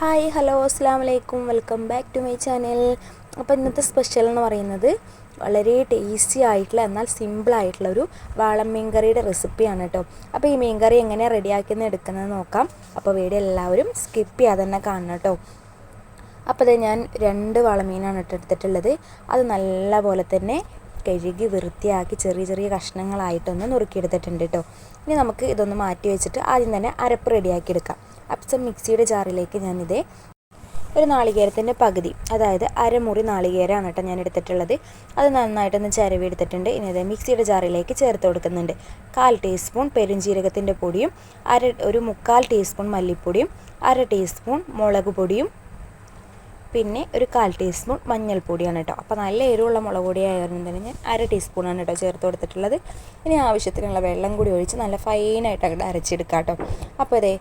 Hi hello അസ്സാം വലൈക്കും welcome back to my channel. അപ്പോൾ ഇന്നത്തെ സ്പെഷ്യൽ എന്ന് പറയുന്നത് വളരെ ടേസ്റ്റി ആയിട്ടുള്ള എന്നാൽ സിമ്പിൾ ആയിട്ടുള്ള ഒരു വാളം മീൻകറിയുടെ റെസിപ്പിയാണ് കേട്ടോ. അപ്പോൾ ഈ മീൻ കറി എങ്ങനെ റെഡിയാക്കി എടുക്കുന്നത് നോക്കാം. അപ്പോൾ വീഡിയോ എല്ലാവരും സ്കിപ്പ് ചെയ്യാതെ തന്നെ കാണണം കേട്ടോ. അപ്പോൾ ഞാൻ രണ്ട് വളമീനാണ് എടുത്തിട്ടുള്ളത്. അത് നല്ല പോലെ തന്നെ കഴുകി വൃത്തിയാക്കി ചെറിയ ചെറിയ കഷ്ണങ്ങളായിട്ടൊന്ന് നുറുക്കിയെടുത്തിട്ടുണ്ട് കേട്ടോ. ഇനി നമുക്ക് ഇതൊന്ന് മാറ്റി വെച്ചിട്ട് ആദ്യം തന്നെ അരപ്പ് റെഡിയാക്കി എടുക്കാം. അപ്പം മിക്സിയുടെ ജാറിലേക്ക് ഞാനിത് ഒരു നാളികേരത്തിന്റെ പകുതി അതായത് അരമുറി നാളികേരമാണ് കേട്ടോ ഞാൻ എടുത്തിട്ടുള്ളത് അത് നന്നായിട്ടൊന്ന് ചിരവി എടുത്തിട്ടുണ്ട് ഇനി അത് മിക്സിയുടെ ജാറിലേക്ക് ചേർത്ത് കൊടുക്കുന്നുണ്ട്. കാൽ ടീസ്പൂൺ പെരുംജീരകത്തിന്റെ പൊടിയും അര ഒരു മുക്കാൽ ടീസ്പൂൺ മല്ലിപ്പൊടിയും അര ടീസ്പൂൺ മുളക് പൊടിയും പിന്നെ ഒരു കാൽ ടീസ്പൂൺ മഞ്ഞൾപ്പൊടിയാണ് കേട്ടോ. അപ്പോൾ നല്ല എരിവുള്ള മുളക് പൊടി ആയിരുന്നു തന്നെ ഞാൻ അര ടീസ്പൂണാണ് കേട്ടോ ചേർത്ത് കൊടുത്തിട്ടുള്ളത്. ഇനി ആവശ്യത്തിനുള്ള വെള്ളം കൂടി ഒഴിച്ച് നല്ല ഫൈനായിട്ട് അങ്ങോട്ട് അരച്ചെടുക്കാം കേട്ടോ. അപ്പോൾ ഇതേ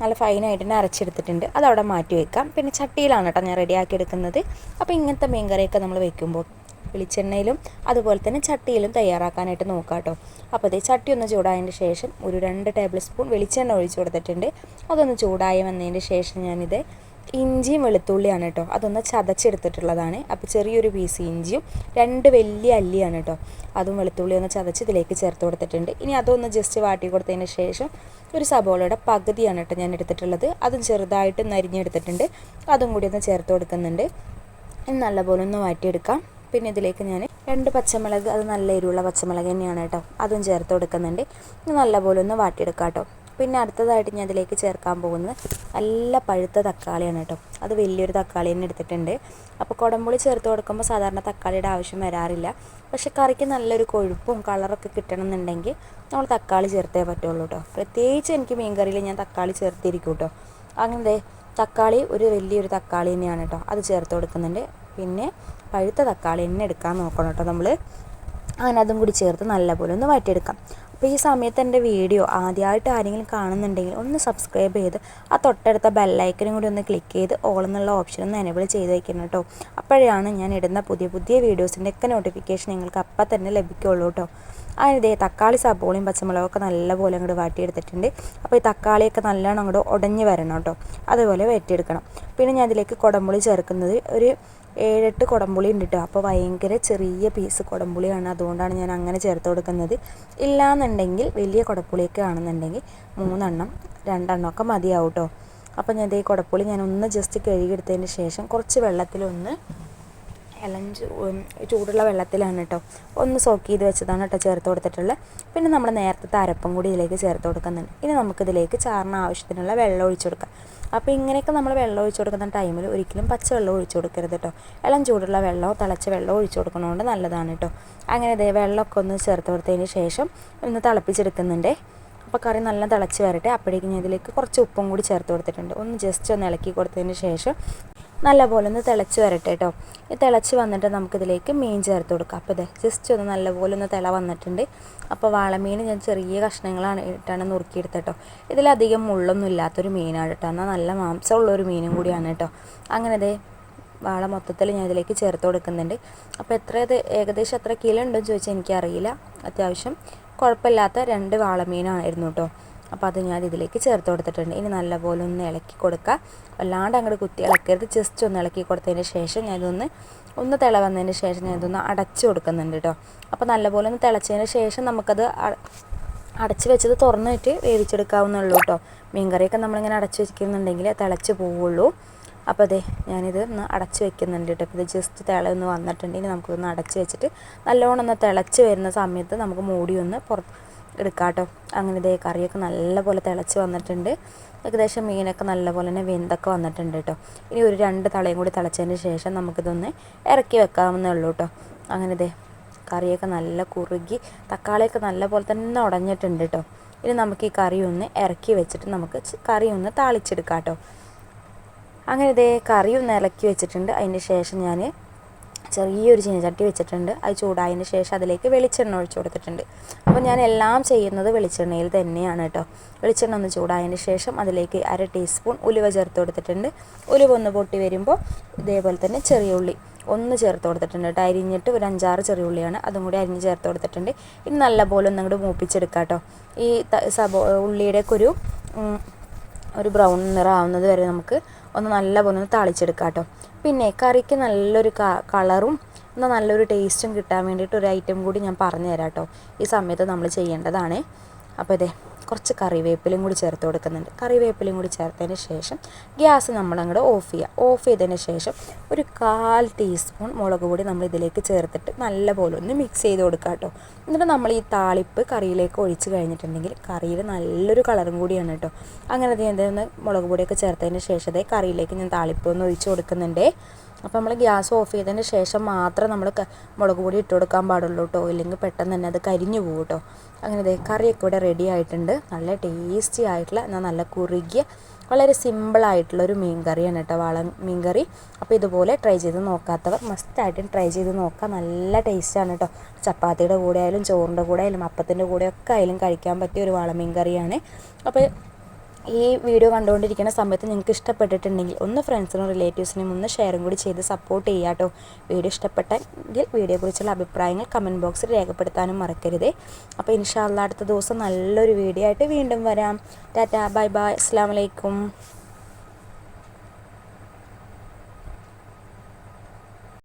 നല്ല ഫൈനായിട്ട് തന്നെ അരച്ചെടുത്തിട്ടുണ്ട്. അതവിടെ മാറ്റി വെക്കാം. പിന്നെ ചട്ടിയിലാണ് കേട്ടോ ഞാൻ റെഡിയാക്കി എടുക്കുന്നത് അപ്പോൾ ഇങ്ങനത്തെ മീൻ കറിയൊക്കെ നമ്മൾ വെക്കുമ്പോൾ വെളിച്ചെണ്ണയിലും അതുപോലെ തന്നെ ചട്ടിയിലും തയ്യാറാക്കാനായിട്ട് നോക്കാം കേട്ടോ. അപ്പോൾ അതേ ചട്ടി ഒന്ന് ചൂടായതിന്റെ ശേഷം ഒരു രണ്ട് ടേബിൾ സ്പൂൺ വെളിച്ചെണ്ണ ഒഴിച്ച് കൊടുത്തിട്ടുണ്ട്. അതൊന്ന് ചൂടായി വന്നതിന്റെ ശേഷം ഞാനിത് ഇഞ്ചിയും വെളുത്തുള്ളിയാണ് കേട്ടോ. അതൊന്ന് ചതച്ചെടുത്തിട്ടുള്ളതാണ്. അപ്പോൾ ചെറിയൊരു പീസ് ഇഞ്ചിയും രണ്ട് വലിയ അല്ലിയാണ് കേട്ടോ. അതും വെളുത്തുള്ളി ഒന്ന് ചതച്ച് ഇതിലേക്ക് ചേർത്ത് കൊടുത്തിട്ടുണ്ട്. ഇനി അതൊന്ന് ജസ്റ്റ് വാട്ടി കൊടുത്തതിന് ശേഷം ഒരു സബോളയുടെ പകുതിയാണ് കേട്ടോ ഞാൻ എടുത്തിട്ടുള്ളത്. അതും ചെറുതായിട്ട് നരിഞ്ഞെടുത്തിട്ടുണ്ട്. അതും കൂടി ഒന്ന് ചേർത്ത് കൊടുക്കുന്നുണ്ട്. നല്ലപോലെ ഒന്ന് വാട്ടിയെടുക്കാം പിന്നെ ഇതിലേക്ക് ഞാൻ രണ്ട് പച്ചമുളക് അത് നല്ല എരിവുള്ള പച്ചമുളക് തന്നെയാണ് കേട്ടോ. അതും ചേർത്ത് കൊടുക്കുന്നുണ്ട്. നല്ലപോലെ ഒന്ന് വാട്ടിയെടുക്കാം കേട്ടോ. പിന്നെ അടുത്തതായിട്ട് ഞാൻ അതിലേക്ക് ചേർക്കാൻ പോകുന്നത് നല്ല പഴുത്ത തക്കാളിയാണ് കേട്ടോ. അത് വലിയൊരു തക്കാളി തന്നെ എടുത്തിട്ടുണ്ട്. അപ്പോൾ കുടംപുളി ചേർത്ത് കൊടുക്കുമ്പോൾ സാധാരണ തക്കാളിയുടെ ആവശ്യം വരാറില്ല. പക്ഷേ കറിക്ക് നല്ലൊരു കൊഴുപ്പും കളറൊക്കെ കിട്ടണം എന്നുണ്ടെങ്കിൽ നമ്മൾ തക്കാളി ചേർത്തേ പറ്റുള്ളൂ കേട്ടോ. പ്രത്യേകിച്ച് എനിക്ക് മീൻ കറിയിൽ ഞാൻ തക്കാളി ചേർത്തിരിക്കും കേട്ടോ. അങ്ങനെ തക്കാളി ഒരു വലിയൊരു തക്കാളി തന്നെയാണ് കേട്ടോ. അത് ചേർത്ത് കൊടുക്കുന്നുണ്ട്. പിന്നെ പഴുത്ത തക്കാളി തന്നെ എടുക്കാൻ നോക്കണം കേട്ടോ നമ്മൾ. അങ്ങനെ അതും കൂടി ചേർത്ത് നല്ലപോലെ ഒന്ന് വഴറ്റിയെടുക്കാം. അപ്പോൾ ഈ സമയത്ത് എന്റെ വീഡിയോ ആദ്യമായിട്ട് ആരെങ്കിലും കാണുന്നുണ്ടെങ്കിൽ ഒന്ന് സബ്സ്ക്രൈബ് ചെയ്ത് ആ തൊട്ടടുത്ത ബെല്ലൈക്കനും കൂടി ഒന്ന് ക്ലിക്ക് ചെയ്ത് ഓൾ എന്നുള്ള ഓപ്ഷൻ ഒന്ന് എനേബിൾ ചെയ്ത് വയ്ക്കണം കേട്ടോ അപ്പോഴാണ് ഞാൻ ഇടുന്ന പുതിയ പുതിയ വീഡിയോസിന്റെ ഒക്കെ നോട്ടിഫിക്കേഷൻ നിങ്ങൾക്ക് അപ്പം തന്നെ ലഭിക്കുള്ളൂ കേട്ടോ അതിനിതേ തക്കാളി സബോളയും പച്ചമുളകൊക്കെ നല്ലപോലെ അങ്ങോട്ട് വാട്ടിയെടുത്തിട്ടുണ്ട്. അപ്പോൾ ഈ തക്കാളിയൊക്കെ നല്ലോണം അങ്ങോട്ട് ഉടഞ്ഞ് വരണം കേട്ടോ അതുപോലെ വറ്റിയെടുക്കണം പിന്നെ ഞാൻ അതിലേക്ക് കുടംപുളി ചേർക്കുന്നത് ഒരു ഏഴെട്ട് കുടംപുളി ഉണ്ട് കേട്ടോ അപ്പോൾ ഭയങ്കര ചെറിയ പീസ് കുടംപുളിയാണ്. അതുകൊണ്ടാണ് ഞാൻ അങ്ങനെ ചേർത്ത് കൊടുക്കുന്നത്. ഇല്ലാന്നുണ്ടെങ്കിൽ വലിയ കുടപ്പുളിയൊക്കെ ആണെന്നുണ്ടെങ്കിൽ മൂന്നെണ്ണം രണ്ടെണ്ണം ഒക്കെ മതിയാവും കേട്ടോ അപ്പോൾ ഞാൻ ഇതേ കുടപ്പുളി ഞാൻ ഒന്ന് ജസ്റ്റ് കഴുകിയെടുത്തതിന് ശേഷം കുറച്ച് വെള്ളത്തിലൊന്ന് ഇളം ചൂടുള്ള വെള്ളത്തിലാണ് കേട്ടോ ഒന്ന് സോക്ക് ചെയ്ത് വെച്ചതാണ് കേട്ടോ ചേർത്ത് കൊടുത്തിട്ടുള്ളത് പിന്നെ നമ്മൾ നേരത്തെ അരപ്പം കൂടി ഇതിലേക്ക് ചേർത്ത് കൊടുക്കുന്നുണ്ട്. ഇനി നമുക്കിതിലേക്ക് ചാറിന് ആവശ്യത്തിനുള്ള വെള്ളം ഒഴിച്ചു കൊടുക്കാം. അപ്പോൾ ഇങ്ങനെയൊക്കെ നമ്മൾ വെള്ളം ഒഴിച്ചു കൊടുക്കുന്ന ടൈമിൽ ഒരിക്കലും പച്ചവെള്ളം ഒഴിച്ചു കൊടുക്കരുത് കേട്ടോ ഇളം ചൂടുള്ള വെള്ളമോ തിളച്ച വെള്ളമോ ഒഴിച്ചു കൊടുക്കുന്നതുകൊണ്ട് നല്ലതാണ് കേട്ടോ അങ്ങനെ ഇതേ വെള്ളമൊക്കെ ഒന്ന് ചേർത്ത് കൊടുത്തതിന് ശേഷം ഒന്ന് തിളപ്പിച്ചെടുക്കുന്നുണ്ട്. അപ്പോൾ കറി നല്ല തിളച്ച് വരട്ടെ. അപ്പോഴേക്കും ഞാൻ ഇതിലേക്ക് കുറച്ച് ഉപ്പും കൂടി ചേർത്ത് കൊടുത്തിട്ടുണ്ട്. ഒന്ന് ജസ്റ്റ് ഒന്ന് ഇളക്കി കൊടുത്തതിന് ശേഷം നല്ലപോലെ ഒന്ന് തിളച്ച് വരട്ടെ കേട്ടോ ഈ തിളച്ച് വന്നിട്ട് നമുക്കിതിലേക്ക് മീൻ ചേർത്ത് കൊടുക്കാം. അപ്പോൾ ഇതേ ജസ്റ്റ് ഒന്ന് നല്ലപോലെ ഒന്ന് തിള വന്നിട്ടുണ്ട്. അപ്പോൾ വാളമീൻ ഞാൻ ചെറിയ കഷ്ണങ്ങളാണ് ഇട്ടാണ് നുറുക്കിയെടുത്തത് കേട്ടോ ഇതിലധികം മുള്ളൊന്നും ഇല്ലാത്തൊരു മീനാണ് കേട്ടോ എന്നാൽ നല്ല മാംസമുള്ളൊരു മീനും കൂടിയാണ് കേട്ടോ അങ്ങനെ ഇതേ വാള മൊത്തത്തിൽ ഞാൻ ഇതിലേക്ക് ചേർത്ത് കൊടുക്കുന്നുണ്ട്. അപ്പോൾ എത്ര ഇത് ഏകദേശം എത്ര കിലോ ഉണ്ടെന്ന് ചോദിച്ചാൽ എനിക്കറിയില്ല. അത്യാവശ്യം കുഴപ്പമില്ലാത്ത രണ്ട് വാളമീനായിരുന്നു കേട്ടോ അപ്പോൾ അത് ഞാൻ ഇതിലേക്ക് ചേർത്ത് കൊടുത്തിട്ടുണ്ട്. ഇനി നല്ലപോലെ ഒന്ന് ഇളക്കി കൊടുക്കുക. വല്ലാണ്ട് അങ്ങോട്ട് കുത്തി ഇളക്കരുത്. ജസ്റ്റ് ഒന്ന് ഇളക്കി കൊടുത്തതിന് ശേഷം ഞാൻ ഇതൊന്ന് ഒന്ന് തിള വന്നതിന് ശേഷം ഞാൻ ഇതൊന്ന് അടച്ചു കൊടുക്കുന്നുണ്ട് കേട്ടോ. അപ്പോൾ നല്ലപോലെ ഒന്ന് തിളച്ചതിന് ശേഷം നമുക്കത് അടച്ച് വെച്ചത് തുറന്നിട്ട് വേവിച്ചെടുക്കാവുന്നുള്ളൂ കേട്ടോ. മീൻകറിയൊക്കെ നമ്മളിങ്ങനെ അടച്ച് വെക്കുന്നുണ്ടെങ്കിൽ തിളച്ച് പോവുള്ളൂ. അപ്പോൾ അതെ ഞാനിത് ഒന്ന് അടച്ച് വെക്കുന്നുണ്ട് കേട്ടോ. ഇത് ജസ്റ്റ് തിളയൊന്ന് വന്നിട്ടുണ്ടെങ്കിൽ നമുക്കൊന്ന് അടച്ച് വെച്ചിട്ട് നല്ലോണം ഒന്ന് തിളച്ച് വരുന്ന സമയത്ത് നമുക്ക് മൂടി ഒന്ന് പുറത്ത് എടുക്കാം കേട്ടോ അങ്ങനെ ഇതേ കറിയൊക്കെ നല്ലപോലെ തിളച്ച് വന്നിട്ടുണ്ട്. ഏകദേശം മീനൊക്കെ നല്ലപോലെ തന്നെ വെന്തൊക്കെ വന്നിട്ടുണ്ട് കേട്ടോ. ഇനി ഒരു രണ്ട് തളയും കൂടി തിളച്ചതിന് ശേഷം നമുക്കിതൊന്ന് ഇറക്കി വെക്കാവുന്നേ ഉള്ളൂ കേട്ടോ. അങ്ങനെ ഇതേ കറിയൊക്കെ നല്ല കുറുകി തക്കാളിയൊക്കെ നല്ലപോലെ തന്നെ ഉടഞ്ഞിട്ടുണ്ട് കേട്ടോ. ഇനി നമുക്ക് ഈ കറി ഒന്ന് ഇറക്കി വെച്ചിട്ട് നമുക്ക് കറി ഒന്ന് താളിച്ചെടുക്കാം കേട്ടോ. അങ്ങനെ ഇതേ കറി ഒന്ന് ഇറക്കി വെച്ചിട്ടുണ്ട്. അതിന് ശേഷം ഞാൻ ചെറിയൊരു ചീനച്ചട്ടി വെച്ചിട്ടുണ്ട്. അത് ചൂടായതിന് ശേഷം അതിലേക്ക് വെളിച്ചെണ്ണ ഒഴിച്ചു കൊടുത്തിട്ടുണ്ട്. അപ്പോൾ ഞാൻ എല്ലാം ചെയ്യുന്നത് വെളിച്ചെണ്ണയിൽ തന്നെയാണ് കേട്ടോ. വെളിച്ചെണ്ണ ഒന്ന് ചൂടായതിന് ശേഷം അതിലേക്ക് അര ടീസ്പൂൺ ഉലുവ ചേർത്ത് കൊടുത്തിട്ടുണ്ട്. ഉലുവ ഒന്ന് പൊട്ടി വരുമ്പോൾ ഇതേപോലെ തന്നെ ചെറിയ ഉള്ളി ഒന്ന് ചേർത്ത് കൊടുത്തിട്ടുണ്ട് കേട്ടോ. അരിഞ്ഞിട്ട് ഒരു അഞ്ചാറ് ചെറിയ ഉള്ളിയാണ്. അതും കൂടി അരിഞ്ഞ് ചേർത്ത് കൊടുത്തിട്ടുണ്ട്. ഇനി നല്ലപോലെ ഒന്നും കൂടി മൂപ്പിച്ചെടുക്കാം കേട്ടോ. ഈ സബോ ഉള്ളിയുടെയൊക്കെ ഒരു ഒരു ബ്രൗൺ നിറം ആവുന്നത് വരെ നമുക്ക് ഒന്ന് നല്ലപോലെ ഒന്ന് താളിച്ചെടുക്കാം കേട്ടോ പിന്നെ കറിക്ക് നല്ലൊരു കളറും എന്നാൽ നല്ലൊരു ടേസ്റ്റും കിട്ടാൻ വേണ്ടിയിട്ട് ഒരു ഐറ്റം കൂടി ഞാൻ പറഞ്ഞു തരാം കേട്ടോ ഈ സമയത്ത് നമ്മൾ ചെയ്യേണ്ടതാണ്. അപ്പോൾ ഇതേ കുറച്ച് കറിവേപ്പിലയും കൂടി ചേർത്ത് കൊടുക്കുന്നുണ്ട്. കറിവേപ്പിലയും കൂടി ചേർത്തതിന് ശേഷം ഗ്യാസ് നമ്മളങ്ങോട്ട് ഓഫ് ചെയ്യുക ഓഫ് ചെയ്തതിന് ശേഷം ഒരു കാൽ ടീസ്പൂൺ മുളക് പൊടി നമ്മൾ ഇതിലേക്ക് ചേർത്തിട്ട് നല്ലപോലെ ഒന്ന് മിക്സ് ചെയ്ത് കൊടുക്കുക കേട്ടോ എന്നിട്ട് നമ്മൾ ഈ താളിപ്പ് കറിയിലേക്ക് ഒഴിച്ച് കഴിഞ്ഞിട്ടുണ്ടെങ്കിൽ കറിയിൽ നല്ലൊരു കളറും കൂടിയാണ് കേട്ടോ അങ്ങനെ എന്തെന്ന് മുളക് പൊടിയൊക്കെ ചേർത്തതിന് ശേഷം കറിയിലേക്ക് ഞാൻ താളിപ്പ് ഒന്ന് ഒഴിച്ച് കൊടുക്കുന്നുണ്ടേ. അപ്പോൾ നമ്മൾ ഗ്യാസ് ഓഫ് ചെയ്തതിന് ശേഷം മാത്രം നമ്മൾ മുളക് പൊടി ഇട്ട് കൊടുക്കാൻ പാടുള്ളൂ കേട്ടോ ഇല്ലെങ്കിൽ പെട്ടെന്ന് തന്നെ അത് കരിഞ്ഞു പോകും കേട്ടോ അങ്ങനെ ദേ കറിയൊക്കെ ഇവിടെ റെഡി ആയിട്ടുണ്ട്. നല്ല ടേസ്റ്റി ആയിട്ടുള്ള എന്നാൽ നല്ല കുറുകിയ വളരെ സിമ്പിളായിട്ടുള്ള ഒരു മീൻ കറിയാണ് കേട്ടോ വാള മീൻ കറി അപ്പോൾ ഇതുപോലെ ട്രൈ ചെയ്ത് നോക്കാത്തവർ മസ്റ്റായിട്ടും ട്രൈ ചെയ്ത് നോക്കാം. നല്ല ടേസ്റ്റാണ് കേട്ടോ ചപ്പാത്തിയുടെ കൂടെ ആയാലും ചോറിന്റെ കൂടെ ആയാലും അപ്പത്തിന്റെ കൂടെ ഒക്കെ ആയാലും കഴിക്കാൻ പറ്റിയ ഒരു വാളമീൻ കറിയാണ് അപ്പോൾ ഈ വീഡിയോ കണ്ടുകൊണ്ടിരിക്കുന്ന സമയത്ത് നിങ്ങൾക്ക് ഇഷ്ടപ്പെട്ടിട്ടുണ്ടെങ്കിൽ ഒന്ന് ഫ്രണ്ട്സിനും റിലേറ്റീവ്സിനും ഒന്ന് ഷെയറും കൂടി ചെയ്ത് സപ്പോർട്ട് ചെയ്യുക കേട്ടോ വീഡിയോ ഇഷ്ടപ്പെട്ടെങ്കിൽ വീഡിയോയെക്കുറിച്ചുള്ള അഭിപ്രായങ്ങൾ കമന്റ് ബോക്സിൽ രേഖപ്പെടുത്താനും മറക്കരുത്. അപ്പോൾ ഇൻഷാല്ല അടുത്ത ദിവസം നല്ലൊരു വീഡിയോ ആയിട്ട് വീണ്ടും വരാം. ടാറ്റാ ബൈ ബൈ അസ്സാം വലൈക്കും